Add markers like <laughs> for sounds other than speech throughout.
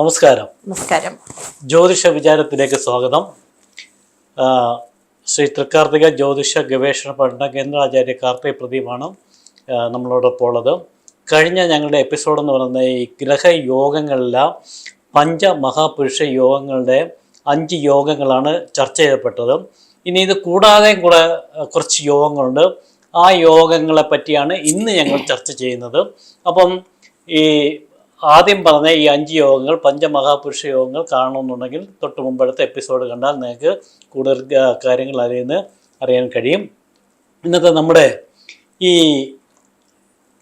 നമസ്കാരം. നമസ്കാരം. ജ്യോതിഷ വിചാരത്തിലേക്ക് സ്വാഗതം. ശ്രീ തൃക്കാർത്തിക ജ്യോതിഷ ഗവേഷണ പഠന കേന്ദ്രാചാര്യ കാർത്തിക പ്രദീപാണ് നമ്മളോടൊപ്പം ഉള്ളത്. കഴിഞ്ഞ ഞങ്ങളുടെ എപ്പിസോഡ് എന്ന് പറയുന്നത് ഈ ഗ്രഹയോഗങ്ങളിലെ പഞ്ചമഹാപുരുഷ യോഗങ്ങളുടെ അഞ്ച് യോഗങ്ങളാണ് ചർച്ച ചെയ്യപ്പെട്ടത്. ഇനി ഇത് കൂടാതെ കൂടെ കുറച്ച് യോഗങ്ങളുണ്ട്. ആ യോഗങ്ങളെ പറ്റിയാണ് ഇന്ന് ഞങ്ങൾ ചർച്ച ചെയ്യുന്നത്. അപ്പം ഈ ആദ്യം പറഞ്ഞ ഈ അഞ്ച് യോഗങ്ങൾ പഞ്ചമഹാപുരുഷ യോഗങ്ങൾ കാണണമെന്നുണ്ടെങ്കിൽ തൊട്ട് മുമ്പടുത്ത എപ്പിസോഡ് കണ്ടാൽ നിങ്ങൾക്ക് കൂടുതൽ കാര്യങ്ങൾ അറിയുന്ന അറിയാൻ കഴിയും. ഇന്നത്തെ നമ്മുടെ ഈ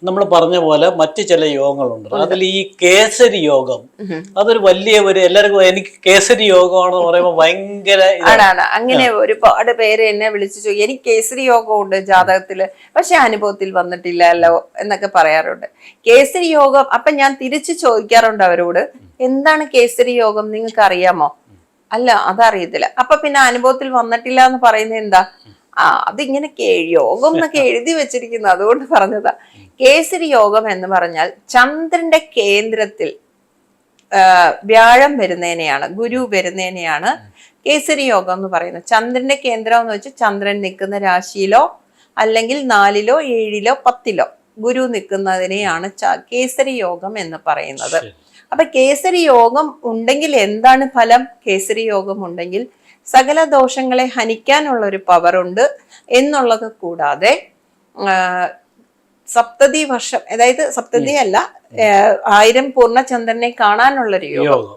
നമ്മൾ പറഞ്ഞ പോലെ മറ്റു ചില യോഗങ്ങളുണ്ട്. അതിൽ ഈ കേസരി യോഗം അതൊരു വലിയ ഒരു എല്ലാവർക്കും എനിക്ക് കേസരി യോഗമാണെന്ന് പറയുമ്പോൾ ഭയങ്കര. ആണാണ് അങ്ങനെ ഒരുപാട് പേര് എന്നെ വിളിച്ചു ചോദിക്കും. എനിക്ക് കേസരി യോഗമുണ്ട് ജാതകത്തിൽ പക്ഷെ അനുഭവത്തിൽ വന്നിട്ടില്ലല്ലോ എന്നൊക്കെ പറയാറുണ്ട്. കേസരി യോഗം അപ്പൊ ഞാൻ തിരിച്ചു ചോദിക്കാറുണ്ട് അവരോട് എന്താണ് കേസരി യോഗം നിങ്ങൾക്ക് അറിയാമോ? അല്ല അതറിയത്തില്ല. അപ്പൊ പിന്നെ അനുഭവത്തിൽ വന്നിട്ടില്ല എന്ന് പറയുന്നത് എന്താ? ആ അതിങ്ങനെ യോഗം എന്നൊക്കെ <laughs> എഴുതി വെച്ചിരിക്കുന്നു. അതുകൊണ്ട് പറഞ്ഞതാ. കേസരി യോഗം എന്ന് പറഞ്ഞാൽ ചന്ദ്രന്റെ കേന്ദ്രത്തിൽ വ്യാഴം വരുന്നതിനെയാണ് ഗുരു വരുന്നതിനെയാണ് കേസരി യോഗം എന്ന് പറയുന്നത്. ചന്ദ്രന്റെ കേന്ദ്രം എന്ന് വെച്ചാൽ ചന്ദ്രൻ നിൽക്കുന്ന രാശിയിലോ അല്ലെങ്കിൽ നാലിലോ ഏഴിലോ പത്തിലോ ഗുരു നിൽക്കുന്നതിനെയാണ് കേസരി യോഗം എന്ന് പറയുന്നത്. അപ്പൊ കേസരി യോഗം ഉണ്ടെങ്കിൽ എന്താണ് ഫലം? കേസരി യോഗം ഉണ്ടെങ്കിൽ സകല ദോഷങ്ങളെ ഹനിക്കാനുള്ള ഒരു പവറുണ്ട് എന്നുള്ളത് കൂടാതെ സപ്തതി വർഷം അതായത് സപ്തതി അല്ല ആയിരം പൂർണചന്ദ്രനെ കാണാനുള്ള ഒരു യോഗം.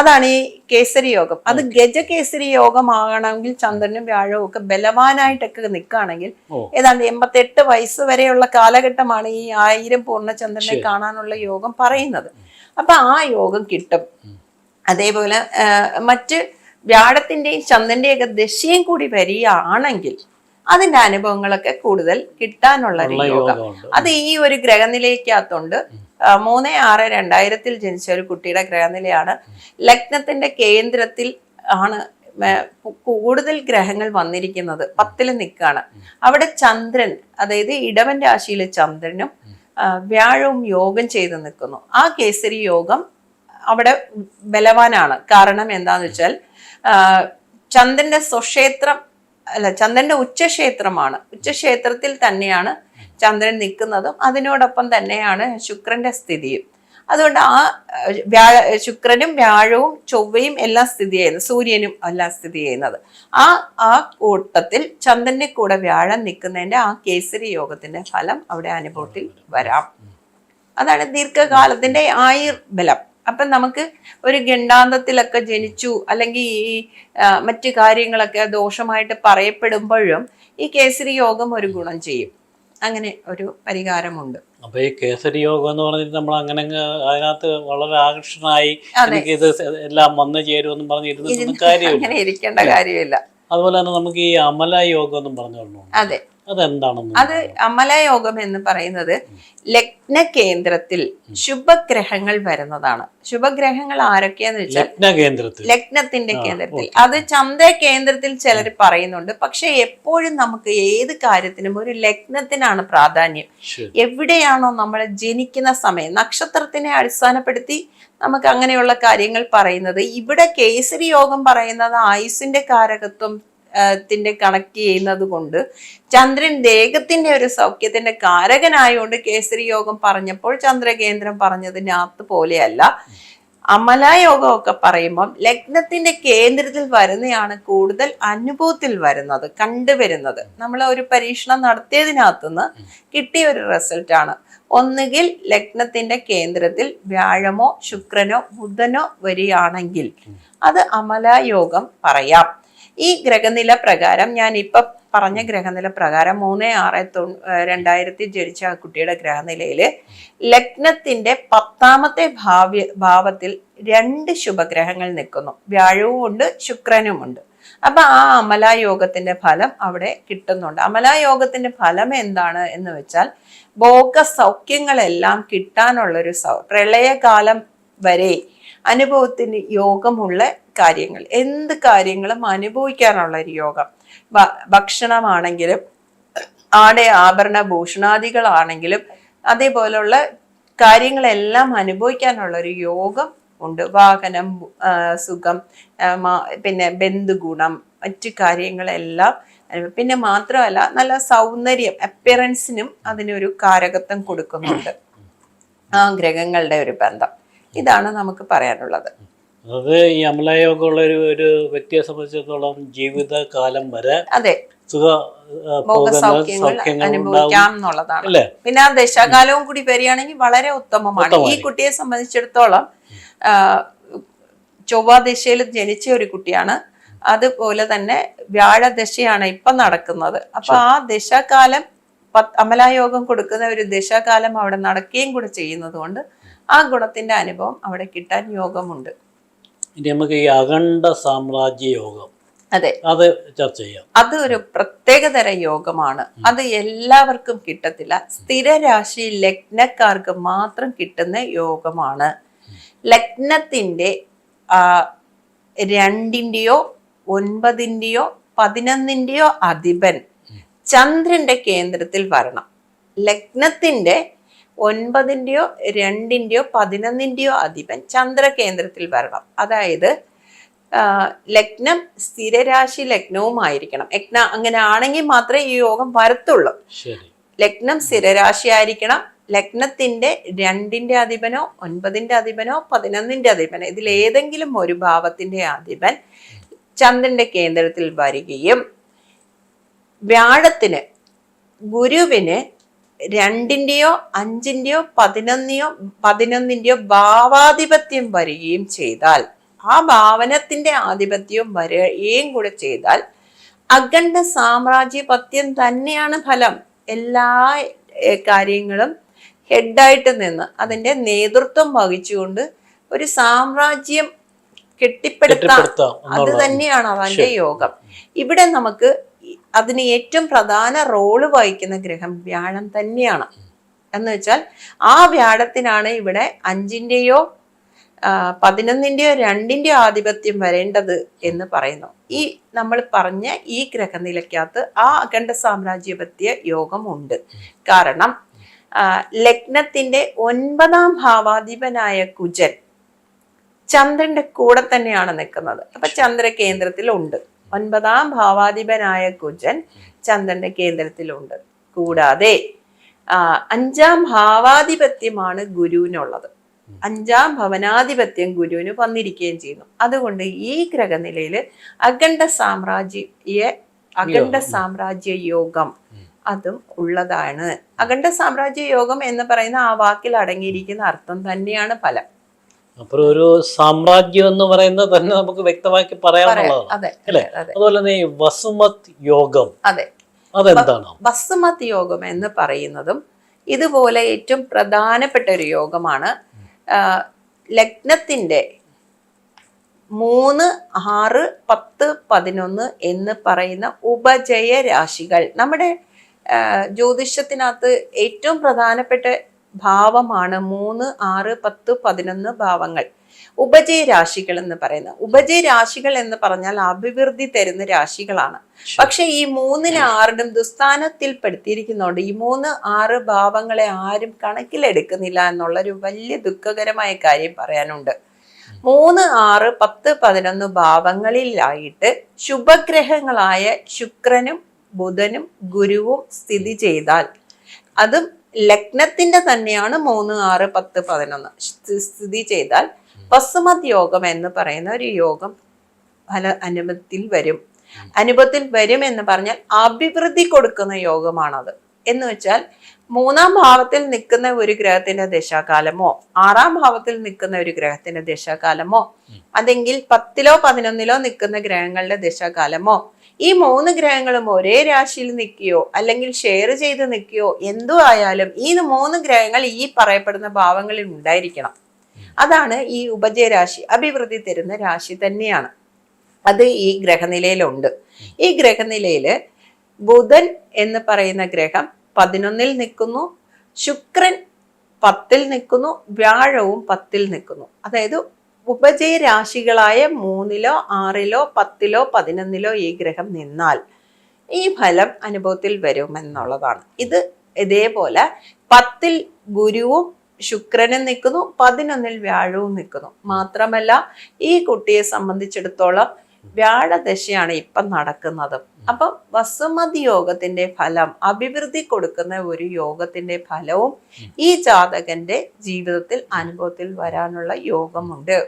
അതാണ് ഈ കേസരി യോഗം. അത് ഗജകേസരി യോഗമാകണമെങ്കിൽ ചന്ദ്രനും വ്യാഴവും ഒക്കെ ബലവാനായിട്ടൊക്കെ നിൽക്കുകയാണെങ്കിൽ ഏതാണ്ട് എൺപത്തെട്ട് വയസ്സ് വരെയുള്ള കാലഘട്ടമാണ് ഈ ആയിരം പൂർണചന്ദ്രനെ കാണാനുള്ള യോഗം പറയുന്നത്. അപ്പൊ ആ യോഗം കിട്ടും. അതേപോലെ മറ്റ് വ്യാഴത്തിന്റെയും ചന്ദ്രന്റെയും ഒക്കെ ദശയും കൂടി വരികയാണെങ്കിൽ അതിന്റെ അനുഭവങ്ങളൊക്കെ കൂടുതൽ കിട്ടാനുള്ള ഒരു യോഗം. അത് ഈ ഒരു ഗ്രഹനിലയ്ക്കകത്തുണ്ട്. മൂന്ന് ആറ് രണ്ടായിരത്തിൽ ജനിച്ച ഒരു കുട്ടിയുടെ ഗ്രഹനിലയാണ്. ലഗ്നത്തിന്റെ കേന്ദ്രത്തിൽ ആണ് കൂടുതൽ ഗ്രഹങ്ങൾ വന്നിരിക്കുന്നത്. പത്തിൽ നിൽക്കാണ്. അവിടെ ചന്ദ്രൻ അതായത് ഇടവൻ രാശിയിലെ ചന്ദ്രനും വ്യാഴവും യോഗം ചെയ്ത് നിൽക്കുന്നു. ആ കേസരി യോഗം അവിടെ ബലവാനാണ്. കാരണം എന്താന്ന് വെച്ചാൽ ചന്ദ്രന്റെ സ്വക്ഷേത്രം അല്ല ചന്ദ്രന്റെ ഉച്ചക്ഷേത്രമാണ്. ഉച്ചക്ഷേത്രത്തിൽ തന്നെയാണ് ചന്ദ്രൻ നിൽക്കുന്നതും. അതിനോടൊപ്പം തന്നെയാണ് ശുക്രന്റെ സ്ഥിതിയും. അതുകൊണ്ട് ആ വ്യാഴ ശുക്രനും വ്യാഴവും ചൊവ്വയും എല്ലാം സ്ഥിതി ചെയ്യുന്നത് സൂര്യനും എല്ലാം സ്ഥിതി ചെയ്യുന്നത്. ആ ആ കൂട്ടത്തിൽ ചന്ദ്രന്റെ കൂടെ വ്യാഴം നിൽക്കുന്നതിന്റെ ആ കേസരി യോഗത്തിന്റെ ഫലം അവിടെ അനുഭവത്തിൽ വരാം. അതാണ് ദീർഘകാലത്തിന്റെ ആയുർ ബലം അപ്പം നമുക്ക് ഒരു ഗണ്ടാന്തത്തിലൊക്കെ ജനിച്ചു അല്ലെങ്കിൽ ഈ മറ്റു കാര്യങ്ങളൊക്കെ ദോഷമായിട്ട് പറയപ്പെടുമ്പോഴും ഈ കേസരി യോഗം ഒരു ഗുണം ചെയ്യും. അങ്ങനെ ഒരു പരിഹാരമുണ്ട്. അപ്പൊ ഈ കേസരി യോഗം എന്ന് പറഞ്ഞിട്ട് നമ്മൾ അങ്ങനെ അങ്ങ് അതിനകത്ത് വളരെ ആകർഷണമായി. എനിക്ക് ഇത് എല്ലാം വന്നു ചേരുമെന്നും പറഞ്ഞ് ഇരുന്നിട്ടൊന്നും ഇതിന് കാര്യമില്ല. അങ്ങനെ ഇരിക്കേണ്ട കാര്യമില്ല. അതുപോലെ തന്നെ നമുക്ക് ഈ അമല യോഗം എന്നും പറഞ്ഞു അതെ. അത് അമലയോഗം എന്ന് പറയുന്നത് ലഗ്ന കേന്ദ്രത്തിൽ ശുഭഗ്രഹങ്ങൾ വരുന്നതാണ്. ശുഭഗ്രഹങ്ങൾ ആരൊക്കെയാന്ന് വെച്ചാൽ ലഗ്നത്തിന്റെ കേന്ദ്രത്തിൽ. അത് ചന്ദ്ര കേന്ദ്രത്തിൽ ചിലർ പറയുന്നുണ്ട്. പക്ഷെ എപ്പോഴും നമുക്ക് ഏത് കാര്യത്തിനും ഒരു ലഗ്നത്തിനാണ് പ്രാധാന്യം. എവിടെയാണോ നമ്മൾ ജനിക്കുന്ന സമയം നക്ഷത്രത്തിനെ അടിസ്ഥാനപ്പെടുത്തി നമുക്ക് അങ്ങനെയുള്ള കാര്യങ്ങൾ പറയുന്നത്. ഇവിടെ കേസരി യോഗം പറയുന്നത് ആയുസിന്റെ കാരകത്വം ത്തിന്റെ കണക്ട് ചെയ്യുന്നത് കൊണ്ട് ചന്ദ്രൻ ദേഹത്തിന്റെ ഒരു സൗഖ്യത്തിന്റെ കാരകനായോണ്ട് കേസരി യോഗം പറഞ്ഞപ്പോൾ ചന്ദ്രകേന്ദ്രം പറഞ്ഞതിനകത്ത് പോലെയല്ല. അമലായോഗമൊക്കെ പറയുമ്പം ലഗ്നത്തിന്റെ കേന്ദ്രത്തിൽ വരുന്നതാണ് കൂടുതൽ അനുഭവത്തിൽ വരുന്നത് കണ്ടുവരുന്നത്. നമ്മൾ ഒരു പരീക്ഷണം നടത്തിയതിനകത്തുനിന്ന് കിട്ടിയ ഒരു റിസൾട്ടാണ്. ഒന്നുകിൽ ലഗ്നത്തിന്റെ കേന്ദ്രത്തിൽ വ്യാഴമോ ശുക്രനോ ബുധനോ വരികയാണെങ്കിൽ അത് അമലായോഗം പറയാം. ഈ ഗ്രഹനില പ്രകാരം ഞാൻ ഇപ്പൊ പറഞ്ഞ ഗ്രഹനില പ്രകാരം മൂന്ന് ആറ് തൊ രണ്ടായിരത്തി ജനിച്ച ആ കുട്ടിയുടെ ഗ്രഹനിലയിൽ ലഗ്നത്തിന്റെ പത്താമത്തെ ഭാവ്യ ഭാവത്തിൽ രണ്ട് ശുഭഗ്രഹങ്ങൾ നിൽക്കുന്നു. വ്യാഴവും ഉണ്ട് ശുക്രനും ഉണ്ട്. അപ്പൊ ആ അമലായോഗത്തിന്റെ ഫലം അവിടെ കിട്ടുന്നുണ്ട്. അമലായോഗത്തിന്റെ ഫലം എന്താണ് എന്ന് വെച്ചാൽ ഭോഗ സൗഖ്യങ്ങളെല്ലാം കിട്ടാനുള്ളൊരു സൗ പ്രളയകാലം വരെ അനുഭവത്തിന് യോഗമുള്ള കാര്യങ്ങൾ. എന്ത് കാര്യങ്ങളും അനുഭവിക്കാനുള്ള ഒരു യോഗം. ഭക്ഷണമാണെങ്കിലും ആടെ ആഭരണ ഭൂഷണാദികളാണെങ്കിലും അതേപോലെയുള്ള കാര്യങ്ങളെല്ലാം അനുഭവിക്കാനുള്ള ഒരു യോഗം ഉണ്ട്. വാഹനം സുഖം പിന്നെ ബന്ധുഗുണം മറ്റു കാര്യങ്ങളെല്ലാം പിന്നെ മാത്രമല്ല നല്ല സൗന്ദര്യം അപ്പിയറൻസിനും അതിനൊരു കാരകത്വം കൊടുക്കുന്നുണ്ട്. ആ ഗ്രഹങ്ങളുടെ ഒരു ബന്ധം. ഇതാണ് നമുക്ക് പറയാനുള്ളത്. അത് ഈ അമലയോഗമുള്ള ഒരു ഒരു വ്യക്തിയെ സംബന്ധിച്ചിടത്തോളം ജീവിതകാലം വരെ അതെ. സുഖ അനുഭവിക്കാം എന്നുള്ളതാണ്. പിന്നെ ആ ദശാകാലവും കൂടി വരികയാണെങ്കിൽ വളരെ ഉത്തമമാണ്. ഈ കുട്ടിയെ സംബന്ധിച്ചിടത്തോളം ആ, ചൊവ്വ ദശയിൽ ജനിച്ച ഒരു കുട്ടിയാണ്. അതുപോലെ തന്നെ വ്യാഴദശയാണ് ഇപ്പൊ നടക്കുന്നത്. അപ്പൊ ആ ദശാകാലം അമലായോഗം കൊടുക്കുന്ന ഒരു ദശാകാലം അവിടെ നടക്കുകയും കൂടെ ചെയ്യുന്നത് കൊണ്ട് ആ ഗുണത്തിന്റെ അനുഭവം അവിടെ കിട്ടാൻ യോഗമുണ്ട്. ഇനി നമുക്ക് ഈ അഖണ്ഡ സാമ്രാജ്യ യോഗം. അതെ. അത് ചർച്ച ചെയ്യാം. അത് ഒരു പ്രത്യേകതരം യോഗമാണ്. അത് എല്ലാവർക്കും കിട്ടത്തില്ല. സ്ഥിരരാശി ലഗ്നക്കാർക്ക് മാത്രം കിട്ടുന്ന യോഗമാണ്. ലഗ്നത്തിന്റെ ആ, രണ്ടിന്റെയോ ഒൻപതിന്റെയോ പതിനൊന്നിന്റെയോ അധിപൻ ചന്ദ്രന്റെ കേന്ദ്രത്തിൽ വരണം. ലഗ്നത്തിന്റെ ഒൻപതിന്റെയോ രണ്ടിന്റെയോ പതിനൊന്നിന്റെയോ അധിപൻ ചന്ദ്ര കേന്ദ്രത്തിൽ വരണം. അതായത് ലഗ്നം സ്ഥിരരാശി ലഗ്നവുമായിരിക്കണം. യജ്ഞ അങ്ങനെ ആണെങ്കിൽ മാത്രമേ ഈ യോഗം വരത്തുള്ളൂ. ലഗ്നം സ്ഥിരരാശി ആയിരിക്കണം. ലഗ്നത്തിന്റെ രണ്ടിന്റെ അധിപനോ ഒൻപതിന്റെ അധിപനോ പതിനൊന്നിന്റെ അധിപനോ ഇതിൽ ഏതെങ്കിലും ഒരു ഭാവത്തിന്റെ അധിപൻ ചന്ദ്രന്റെ കേന്ദ്രത്തിൽ വരികയും വ്യാഴത്തിന് ഗുരുവിന് രണ്ടിന്റെയോ അഞ്ചിന്റെയോ പതിനൊന്നിയോ പതിനൊന്നിന്റെയോ ഭാവാധിപത്യം വരികയും ചെയ്താൽ ആ ഭാവനത്തിന്റെ ആധിപത്യവും വരികയും കൂടെ ചെയ്താൽ അഖണ്ഡ സാമ്രാജ്യപത്യം തന്നെയാണ് ഫലം. എല്ലാ കാര്യങ്ങളും ഹെഡായിട്ട് നിന്ന് അതിന്റെ നേതൃത്വം വഹിച്ചുകൊണ്ട് ഒരു സാമ്രാജ്യം കെട്ടിപ്പടുത്ത. അത് തന്നെയാണ് അവന്റെ യോഗം. ഇവിടെ നമുക്ക് അതിന് ഏറ്റവും പ്രധാന റോൾ വഹിക്കുന്ന ഗ്രഹം വ്യാഴം തന്നെയാണ്. എന്ന് വെച്ചാൽ ആ വ്യാഴത്തിനാണ് ഇവിടെ അഞ്ചിന്റെയോ പതിനൊന്നിന്റെയോ രണ്ടിന്റെയോ ആധിപത്യം വരേണ്ടത് എന്ന് പറയുന്നു. ഈ നമ്മൾ പറഞ്ഞ ഈ ഗ്രഹനിലയ്ക്കകത്ത് ആ അഖണ്ഡ സാമ്രാജ്യപത്യ യോഗം ഉണ്ട്. കാരണം ലഗ്നത്തിന്റെ ഒൻപതാം ഭാവാധിപനായ കുജൻ ചന്ദ്രന്റെ കൂടെ തന്നെയാണ് നിൽക്കുന്നത്. അപ്പൊ ചന്ദ്ര കേന്ദ്രത്തിലുണ്ട് ഒൻപതാം ഭാവാധിപനായ കുജൻ ചന്ദ്രന്റെ കേന്ദ്രത്തിലുണ്ട്. കൂടാതെ അഞ്ചാം ഭാവാധിപത്യമാണ് ഗുരുവിനുള്ളത്. അഞ്ചാം ഭവനാധിപത്യം ഗുരുവിന് വന്നിരിക്കുകയും ചെയ്യുന്നു. അതുകൊണ്ട് ഈ ഗ്രഹനിലയിൽ അഖണ്ഡ സാമ്രാജ്യ അഖണ്ഡ സാമ്രാജ്യ യോഗം അതും ഉള്ളതാണ്. അഖണ്ഡ സാമ്രാജ്യ യോഗം എന്ന് പറയുന്ന ആ വാക്കിൽ അടങ്ങിയിരിക്കുന്ന അർത്ഥം തന്നെയാണ് ഫലം. അപ്പോൾ ഒരു സാമ്രാജ്യം എന്ന് പറയുന്നത് തന്നെ നമുക്ക് വ്യക്തമാക്കി പറയാനുള്ളതാണ്. അല്ലേ? അതെ അതുപോലെ തന്നെ ഈ വസുമത് യോഗം അതെ. അതെന്താണ്? വസുമത് യോഗം എന്ന് പറയുന്നതും ഇതുപോലെ ഏറ്റവും പ്രധാനപ്പെട്ട ഒരു യോഗമാണ്. ലഗ്നത്തിന്റെ ലഗ്നത്തിന്റെ മൂന്ന് ആറ് പത്ത് പതിനൊന്ന് എന്ന് പറയുന്ന ഉപജയ രാശികൾ. നമ്മുടെ ജ്യോതിഷത്തിനകത്ത് ഏറ്റവും പ്രധാനപ്പെട്ട ഭാവമാണ് മൂന്ന് ആറ് പത്ത് പതിനൊന്ന് ഭാവങ്ങൾ. ഉപജയ രാശികൾ എന്ന് പറയുന്നത്. ഉപജയ രാശികൾ എന്ന് പറഞ്ഞാൽ അഭിവൃദ്ധി തരുന്ന രാശികളാണ്. പക്ഷെ ഈ മൂന്നിന് ആറിനും ദുസ്ഥാനത്തിൽ പെടുത്തിയിരിക്കുന്നതുകൊണ്ട് ഈ മൂന്ന് ആറ് ഭാവങ്ങളെ ആരും കണക്കിലെടുക്കുന്നില്ല എന്നുള്ളൊരു വലിയ ദുഃഖകരമായ കാര്യം പറയാനുണ്ട്. മൂന്ന് ആറ് പത്ത് പതിനൊന്ന് ഭാവങ്ങളിലായിട്ട് ശുഭഗ്രഹങ്ങളായ ശുക്രനും ബുധനും ഗുരുവും സ്ഥിതി ചെയ്താൽ അതും ലഗ്നത്തിന്റെ തന്നെയാണ് മൂന്ന് ആറ് പത്ത് പതിനൊന്ന്. സ്ഥിതി ചെയ്താൽ വസുമത് യോഗം എന്ന് പറയുന്ന ഒരു യോഗം ഫല അനുഭവത്തിൽ വരും. അനുഭവത്തിൽ വരും എന്ന് പറഞ്ഞാൽ അഭിവൃദ്ധി കൊടുക്കുന്ന യോഗമാണത്. എന്ന് വെച്ചാൽ മൂന്നാം ഭാവത്തിൽ നിൽക്കുന്ന ഒരു ഗ്രഹത്തിന്റെ ദശാകാലമോ ആറാം ഭാവത്തിൽ നിൽക്കുന്ന ഒരു ഗ്രഹത്തിന്റെ ദശാകാലമോ അതെങ്കിൽ പത്തിലോ പതിനൊന്നിലോ നിൽക്കുന്ന ഗ്രഹങ്ങളുടെ ദശാകാലമോ ഈ മൂന്ന് ഗ്രഹങ്ങളും ഒരേ രാശിയിൽ നിൽക്കുകയോ അല്ലെങ്കിൽ ഷെയർ ചെയ്ത് നിൽക്കുകയോ എന്തോ ആയാലും ഈ മൂന്ന് ഗ്രഹങ്ങൾ ഈ പറയപ്പെടുന്ന ഭാവങ്ങളിൽ ഉണ്ടായിരിക്കണം. അതാണ് ഈ ഉപജയരാശി അഭിവൃദ്ധി തരുന്ന രാശി തന്നെയാണ്. അത് ഈ ഗ്രഹനിലയിലുണ്ട്. ഈ ഗ്രഹനിലയിൽ ബുധൻ എന്ന് പറയുന്ന ഗ്രഹം പതിനൊന്നിൽ നിൽക്കുന്നു ശുക്രൻ പത്തിൽ നിൽക്കുന്നു വ്യാഴവും പത്തിൽ നിൽക്കുന്നു. അതായത് ഉപജയ രാശികളായ മൂന്നിലോ ആറിലോ പത്തിലോ പതിനൊന്നിലോ ഈ ഗ്രഹം നിന്നാൽ ഈ ഫലം അനുഭവത്തിൽ വരുമെന്നുള്ളതാണ്. ഇത് ഇതേപോലെ പത്തിൽ ഗുരുവും ശുക്രനും നിൽക്കുന്നു പതിനൊന്നിൽ വ്യാഴവും നിൽക്കുന്നു. മാത്രമല്ല ഈ കുട്ടിയെ സംബന്ധിച്ചിടത്തോളം വ്യാഴദശയാണ് ഇപ്പം നടക്കുന്നത്. അപ്പം വസുമതി യോഗത്തിന്റെ ഫലം അഭിവൃദ്ധി കൊടുക്കുന്ന ഒരു യോഗത്തിന്റെ ഫലവും ഈ ജാതകന്റെ ജീവിതത്തിൽ അനുഭവത്തിൽ വരാനുള്ള യോഗമുണ്ട്.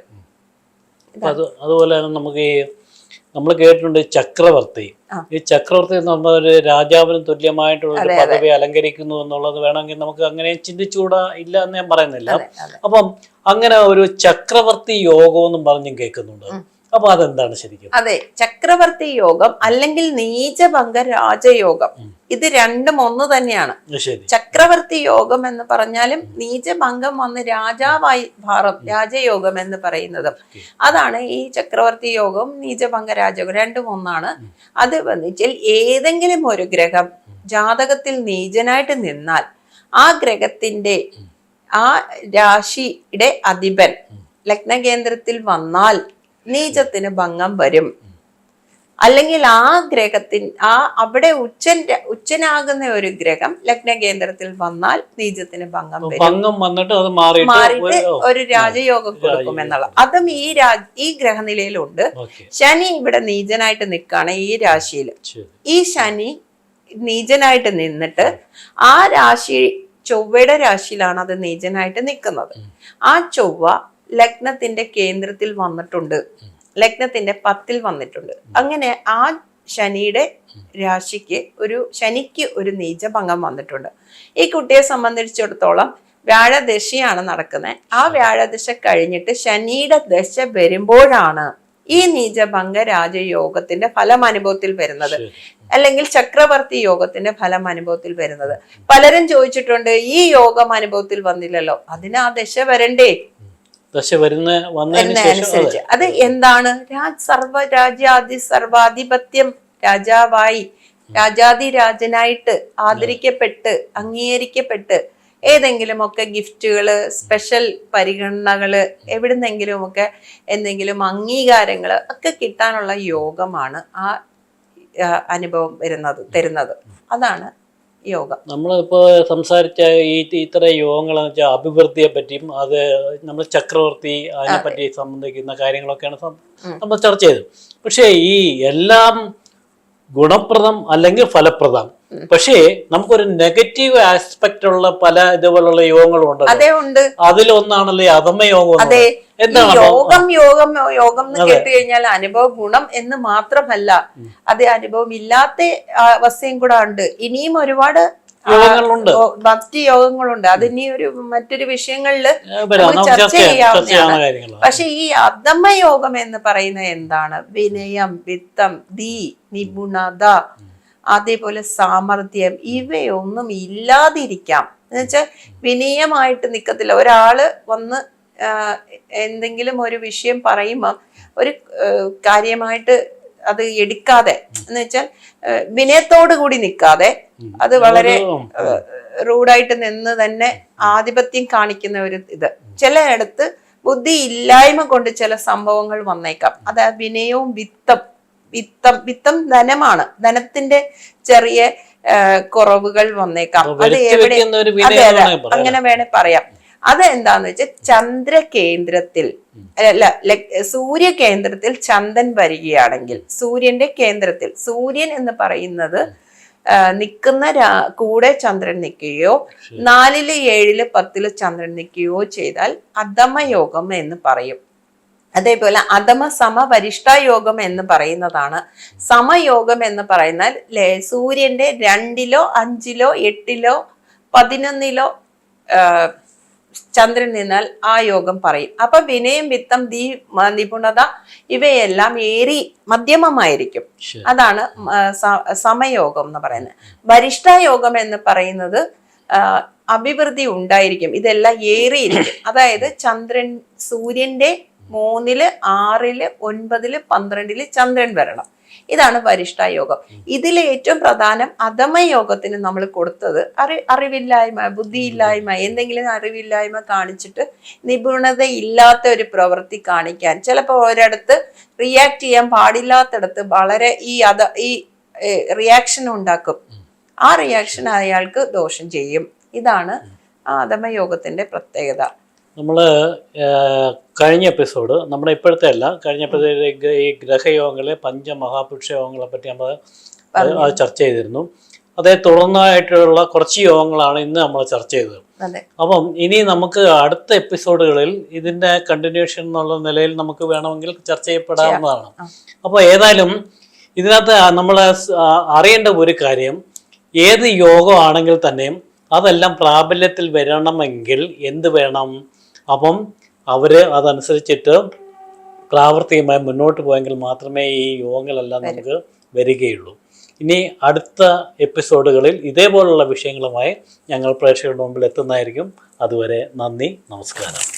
അതുപോലെ തന്നെ നമുക്ക് ഈ നമ്മൾ കേട്ടിട്ടുണ്ട് ചക്രവർത്തി. ഈ ചക്രവർത്തി എന്ന് പറഞ്ഞ ഒരു രാജാവിന് തുല്യമായിട്ടുള്ള ഒരു. പദവി അലങ്കരിക്കുന്നു എന്നുള്ളത് വേണമെങ്കിൽ നമുക്ക് അങ്ങനെ ചിന്തിച്ചുകൂടാ ഇല്ല എന്ന് ഞാൻ പറയുന്നില്ല. അപ്പം അങ്ങനെ ഒരു ചക്രവർത്തി യോഗം എന്നും പറഞ്ഞും കേൾക്കുന്നുണ്ട്. അപ്പൊ അതെന്താണ് ശരിക്കും? അതെ ചക്രവർത്തി യോഗം അല്ലെങ്കിൽ നീചഭംഗ രാജയോഗം ഇത് രണ്ടും ഒന്ന് തന്നെയാണ്. ചക്രവർത്തി യോഗം എന്ന് പറഞ്ഞാലും നീചഭംഗം വന്ന് രാജാവായി മാറും രാജയോഗം എന്ന് പറയുന്നത്. അതാണ് ഈ ചക്രവർത്തി യോഗം നീചഭംഗ രാജയോഗം രണ്ടും ഒന്നാണ്. അത് വന്നിച്ചാൽ ഏതെങ്കിലും ഒരു ഗ്രഹം ജാതകത്തിൽ നീചനായിട്ട് നിന്നാൽ ആ ഗ്രഹത്തിന്റെ ആ രാശിയുടെ അധിപൻ ലഗ്നകേന്ദ്രത്തിൽ വന്നാൽ നീചത്തിന് ഭംഗം വരും. അല്ലെങ്കിൽ ആ ഗ്രഹത്തിൻ ആ അവിടെ ഉച്ചന്റെ ഉച്ചനാകുന്ന ഒരു ഗ്രഹം ലഗ്നകേന്ദ്രത്തിൽ വന്നാൽ നീചത്തിന് ഭംഗം വരും. ഭംഗം വന്നിട്ട് അത് മാറിയിട്ട് ഒരു- രാജയോഗം കൊടുക്കും എന്നുള്ള അതും ഈ രാജ ഈ ഗ്രഹനിലയിലുണ്ട്. ശനി ഇവിടെ നീചനായിട്ട് നിൽക്കുകയാണ് ഈ രാശിയിൽ. ഈ ശനി നീചനായിട്ട് നിന്നിട്ട് ആ രാശി ചൊവ്വയുടെ രാശിയിലാണ് അത് നീചനായിട്ട് നിൽക്കുന്നത്. ആ ചൊവ്വ ലഗ്നത്തിന്റെ കേന്ദ്രത്തിൽ വന്നിട്ടുണ്ട്. ലഗ്നത്തിന്റെ പത്തിൽ വന്നിട്ടുണ്ട്. അങ്ങനെ ആ ശനിയുടെ രാശിക്ക് ഒരു ശനിക്ക് ഒരു നീചഭംഗം വന്നിട്ടുണ്ട്. ഈ കുട്ടിയെ സംബന്ധിച്ചിടത്തോളം വ്യാഴദശയാണ് നടക്കുന്നത് ആ വ്യാഴദശ കഴിഞ്ഞിട്ട് ശനിയുടെ ദശ വരുമ്പോഴാണ് ഈ നീചഭംഗ രാജയോഗത്തിന്റെ ഫലം അനുഭവത്തിൽ വരുന്നത്. അല്ലെങ്കിൽ ചക്രവർത്തി യോഗത്തിന്റെ ഫലം അനുഭവത്തിൽ വരുന്നത്. പലരും ചോദിച്ചിട്ടുണ്ട് ഈ യോഗം അനുഭവത്തിൽ വന്നില്ലല്ലോ. അതിന് ആ ദശ വരണ്ടേ? ദശ വരുന്ന വന്നതിന് അത്. എന്താണ്? രാജ് സർവ രാജ്യാദി സർവാധിപത്യം രാജാവായി. രാജാതിരാജനായിട്ട് ആദരിക്കപ്പെട്ട് അംഗീകരിക്കപ്പെട്ട് ഏതെങ്കിലുമൊക്കെ ഗിഫ്റ്റുകൾ സ്പെഷ്യൽ പരിഗണനകൾ എവിടുന്നെങ്കിലും ഒക്കെ എന്തെങ്കിലും അംഗീകാരങ്ങൾ ഒക്കെ കിട്ടാനുള്ള യോഗമാണ് ആ, അനുഭവം വരുന്നത് തരുന്നത്. അതാണ് യോഗം. നമ്മളിപ്പോ സംസാരിച്ച ഈ ഇത്ര യോഗങ്ങൾ എന്ന് വെച്ചാൽ അഭിവൃദ്ധിയെ പറ്റിയും അത് നമ്മൾ ചക്രവർത്തി അതിനെ പറ്റി സംബന്ധിക്കുന്ന കാര്യങ്ങളൊക്കെയാണ് നമ്മൾ ചർച്ച ചെയ്തത്. പക്ഷേ ഈ എല്ലാം ഗുണപ്രദം അല്ലെങ്കിൽ ഫലപ്രദം പക്ഷേ നമുക്കൊരു നെഗറ്റീവ് ആസ്പെക്ട് ഉള്ള പല ഇതുപോലുള്ള യോഗങ്ങളും ഉണ്ട് അതെ ഉണ്ട്. അതിലൊന്നാണല്ലേ അധമ യോഗം അതെ യോഗം യോഗം യോഗം എന്ന് കേട്ട് കഴിഞ്ഞാൽ അനുഭവ ഗുണം എന്ന് മാത്രമല്ല അത് അനുഭവം ഇല്ലാത്ത അവസ്ഥയും കൂടെ ഉണ്ട്. ഇനിയും ഒരുപാട് യോഗങ്ങളുണ്ട്. ഭക്തി യോഗങ്ങളുണ്ട്. അത് ഇനി ഒരു മറ്റൊരു വിഷയങ്ങളിൽ ചർച്ച ചർച്ച ചെയ്യാം. ചർച്ച ചെയ്യാവുന്ന ചെയ്യാവുന്നതാണ്. പക്ഷെ ഈ അധമ യോഗം എന്ന് പറയുന്നത് എന്താണ്? വിനയം വിത്തം ദി നിപുണത അതേപോലെ സാമർഥ്യം ഇവയൊന്നും ഇല്ലാതിരിക്കാം. എന്നുവെച്ചാൽ വിനയമായിട്ട് നിൽക്കത്തില്ല ഒരാൾ വന്ന് എന്തെങ്കിലും ഒരു വിഷയം പറയുമ്പോൾ ഒരു കാര്യമായിട്ട് അത് എടുക്കാതെ എന്ന് വെച്ചാൽ വിനയത്തോടു കൂടി നിൽക്കാതെ അത് വളരെ റൂഡായിട്ട് നിന്ന് തന്നെ ആധിപത്യം കാണിക്കുന്ന ഒരു ഇത്. ചിലയിടത്ത് ബുദ്ധി ഇല്ലായ്മ കൊണ്ട് ചില സംഭവങ്ങൾ വന്നേക്കാം. അതായത് വിനയവും വിത്തം വിത്തം വിത്തം ധനമാണ്. ധനത്തിന്റെ ചെറിയ കുറവുകൾ വന്നേക്കാം. അത് എവിടെ അതെ അതെ. അങ്ങനെ വേണേ പറയാം. അത് എന്താന്ന് വെച്ചാൽ ചന്ദ്രകേന്ദ്രത്തിൽ അല്ല സൂര്യകേന്ദ്രത്തിൽ സൂര്യ കേന്ദ്രത്തിൽ ചന്ദ്രൻ വരികയാണെങ്കിൽ സൂര്യന്റെ കേന്ദ്രത്തിൽ സൂര്യൻ എന്ന് പറയുന്നത് നിൽക്കുന്ന രാ- കൂടെ ചന്ദ്രൻ നിൽക്കുകയോ നാലിൽ ഏഴിൽ പത്തിൽ ചന്ദ്രൻ നിൽക്കുകയോ ചെയ്താൽ അധമയോഗം എന്ന് പറയും. അതേപോലെ അധമ സമ യോഗം എന്ന് പറയുന്നതാണ്. സമയോഗം എന്ന് പറയുന്നാൽ ലേ- സൂര്യന്റെ രണ്ടിലോ അഞ്ചിലോ എട്ടിലോ പതിനൊന്നിലോ ചന്ദ്രൻ നിന്നാൽ ആ യോഗം പറയും. അപ്പൊ വിനയം വിത്തം ദീ നിപുണത ഇവയെല്ലാം ഏറി മധ്യമമായിരിക്കും. അതാണ് സമയോഗം എന്ന് പറയുന്നത്. വരിഷ്ഠ യോഗം എന്ന് പറയുന്നത് അഭിവൃദ്ധി ഉണ്ടായിരിക്കും. ഇതെല്ലാം ഏറിയിരിക്കും. അതായത് ചന്ദ്രൻ സൂര്യന്റെ മൂന്നിൽ ആറിൽ ഒൻപതിൽ പന്ത്രണ്ടിൽ ചന്ദ്രൻ വരണം. ഇതാണ് വരിഷ്ഠ യോഗം. ഇതിൽ ഏറ്റവും പ്രധാനം അധമ യോഗത്തിന് നമ്മൾ കൊടുത്തത് അറി അറിവില്ലായ്മ ബുദ്ധിയില്ലായ്മ എന്തെങ്കിലും അറിവില്ലായ്മ കാണിച്ചിട്ട് നിപുണത ഇല്ലാത്ത ഒരു പ്രവൃത്തി കാണിക്കാൻ. ചിലപ്പോൾ ഒരിടത്ത് റിയാക്ട് ചെയ്യാൻ പാടില്ലാത്തടത്ത് വളരെ ഈ അത ഈ റിയാക്ഷൻ ഉണ്ടാക്കും. ആ റിയാക്ഷൻ അയാൾക്ക് ദോഷം ചെയ്യും. ഇതാണ് അധമ യോഗത്തിന്റെ പ്രത്യേകത. നമ്മൾ കഴിഞ്ഞ എപ്പിസോഡ് നമ്മുടെ ഇപ്പോഴത്തെ അല്ല കഴിഞ്ഞ എപ്പിസോഡ് ഈ ഗ്രഹയോഗങ്ങളെ പഞ്ചമഹാപുരുഷ യോഗങ്ങളെ പറ്റി നമ്മൾ അത് ചർച്ച ചെയ്തിരുന്നു. അതേ തുടർന്നായിട്ടുള്ള കുറച്ച് യോഗങ്ങളാണ് ഇന്ന് നമ്മൾ ചർച്ച ചെയ്തത്. അപ്പം ഇനി നമുക്ക് അടുത്ത എപ്പിസോഡുകളിൽ ഇതിന്റെ കണ്ടിന്യൂഷൻ എന്നുള്ള നിലയിൽ നമുക്ക് വേണമെങ്കിൽ ചർച്ച ചെയ്യപ്പെടാവുന്നതാണ്. അപ്പോൾ ഏതായാലും ഇതിനകത്ത് നമ്മൾ അറിയേണ്ട ഒരു കാര്യം ഏത് യോഗമാണെങ്കിൽ തന്നെയും അതെല്ലാം പ്രാബല്യത്തിൽ വരണമെങ്കിൽ എന്ത് വേണം? അപ്പം അവർ അതനുസരിച്ചിട്ട് പ്രാവർത്തികമായി മുന്നോട്ട് പോയെങ്കിൽ മാത്രമേ ഈ യോഗങ്ങളെല്ലാം നമുക്ക് വരികയുള്ളൂ. ഇനി അടുത്ത എപ്പിസോഡുകളിൽ ഇതേപോലുള്ള വിഷയങ്ങളുമായി ഞങ്ങൾ പ്രേക്ഷകരുടെ മുമ്പിൽ എത്തുന്നതായിരിക്കും. അതുവരെ നന്ദി നമസ്കാരം.